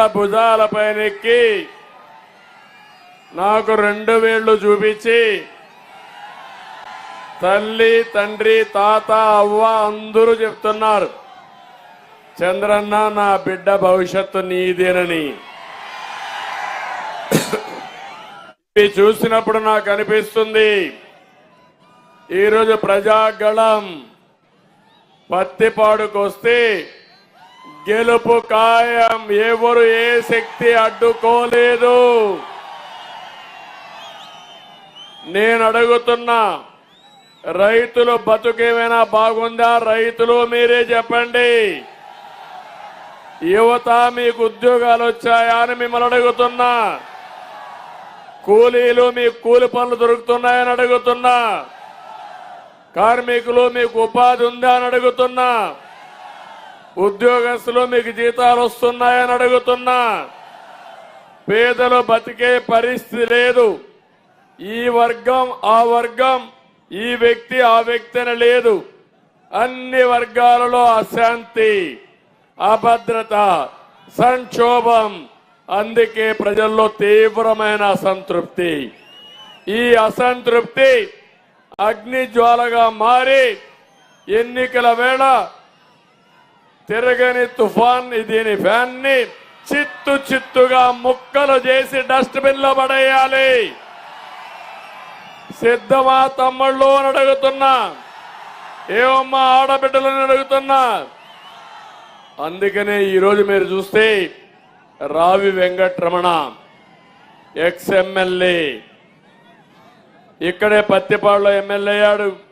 పిల్లల భుజాలపైనెక్కి నాకు రెండు వేళ్ళు చూపించి. తల్లి తండ్రి తాత అవ్వ అందరూ చెప్తున్నారు. చంద్రన్న నా బిడ్డ భవిష్యత్తు నీదేనని. చూసినప్పుడు నాకు అనిపిస్తుంది. ఈరోజు ప్రజాగళం పత్తిపాడుకొస్తే గెలుపు ఖాయం. ఎవరు ఏ శక్తి అడ్డుకోలేదు. నేను అడుగుతున్నా రైతులు బతుకేమైనా బాగుందా? రైతులు మీరే చెప్పండి. యువత మీకు ఉద్యోగాలు వచ్చాయా అని మిమ్మల్ని అడుగుతున్నా. కూలీలు మీకు కూలి పనులు దొరుకుతున్నాయని అడుగుతున్నా. కార్మికులు మీకు ఉపాధి ఉందా అని అడుగుతున్నా. ఉద్యోగస్తులు మీకు జీతాలు వస్తున్నాయని అడుగుతున్నా. పేదలు బతికే పరిస్థితి లేదు. ఈ వర్గం ఆ వర్గం ఈ వ్యక్తి ఆ వ్యక్తి లేదు. అన్ని వర్గాలలో అశాంతి అభద్రత సంక్షోభం అందుకే ప్రజల్లో తీవ్రమైన అసంతృప్తి. ఈ అసంతృప్తి అగ్ని జ్వాలగా మారి ఎన్నికల వేళ తిరగని తుఫాన్ దీని ఫ్యాన్ని చిత్తు చిత్తుగా ముక్కలు చేసి డస్ట్బిన్లో పడేయాలి. సిద్ధమా తమ్ముళ్ళు అని అడుగుతున్నా. ఏమమ్మా ఆడబిడ్డలని అడుగుతున్నా. అందుకనే ఈరోజు మీరు చూస్తే రావి వెంకట్రమణ ఎక్స్ ఎమ్మెల్యే. ఇక్కడే పత్తిపాడులో ఎమ్మెల్యే అయ్యాడు.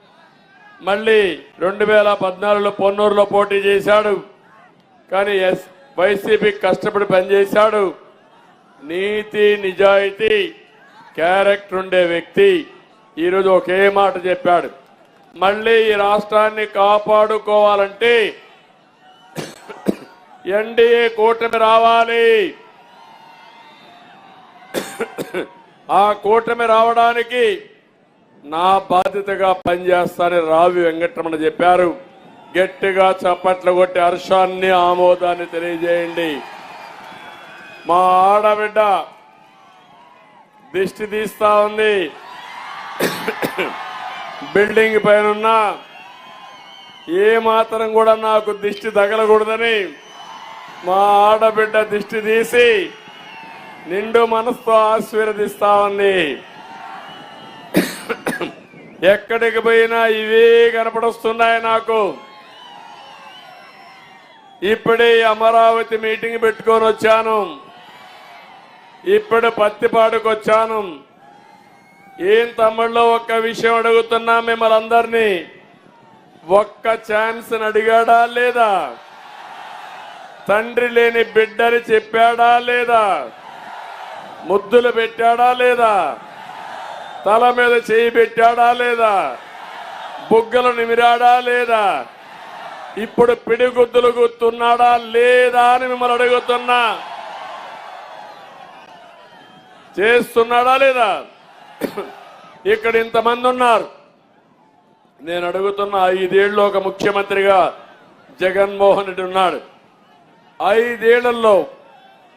మళ్ళీ రెండు వేల పద్నాలుగులో పొన్నూరులో పోటీ చేశాడు. కానీ ఎస్ వైసీపీ కష్టపడి పనిచేశాడు. నీతి నిజాయితీ క్యారెక్టర్ ఉండే వ్యక్తి. ఈరోజు ఒకే మాట చెప్పాడు. మళ్ళీ ఈ రాష్ట్రాన్ని కాపాడుకోవాలంటే ఎన్డీఏ కూటమి రావాలి. ఆ కూటమి రావడానికి నా బాధ్యతగా పనిచేస్తానని రావి వెంకటరమణ చెప్పారు. గట్టిగా చప్పట్లు కొట్టి హర్షాన్ని ఆమోదాన్ని తెలియజేయండి. మా ఆడబిడ్డ దిష్టి తీస్తా ఉంది. బిల్డింగ్ పైన ఉన్న ఏ మాత్రం కూడా నాకు దిష్టి తగలకూడదని మా ఆడబిడ్డ దిష్టి తీసి నిండు మనసుతో ఆశీర్వదిస్తా ఉంది. ఎక్కడికి పోయినా ఇవే కనపడొస్తున్నాయి నాకు. ఇప్పుడే అమరావతి మీటింగ్ పెట్టుకొని వచ్చాను. ఇప్పుడు పత్తిపాడుకు వచ్చాను. ఏం తమ్ముళ్ళు ఒక్క విషయం అడుగుతున్నా మిమ్మల్ని అందరినీ. ఒక్క ఛాన్స్ అడిగాడా లేదా? తండ్రి లేని బిడ్డని చెప్పాడా లేదా? ముద్దులు పెట్టాడా లేదా? తల మీద చేయి పెట్టాడా లేదా? బుగ్గలు నిమిరాడా లేదా? ఇప్పుడు పిడిగుద్దులు గుర్తున్నాడా లేదా అని మిమ్మల్ని అడుగుతున్నా. చేస్తున్నాడా లేదా? ఇక్కడ ఇంతమంది ఉన్నారు. నేను అడుగుతున్న ఐదేళ్ళు ఒక ముఖ్యమంత్రిగా జగన్మోహన్ రెడ్డి ఉన్నాడు. ఐదేళ్ళలో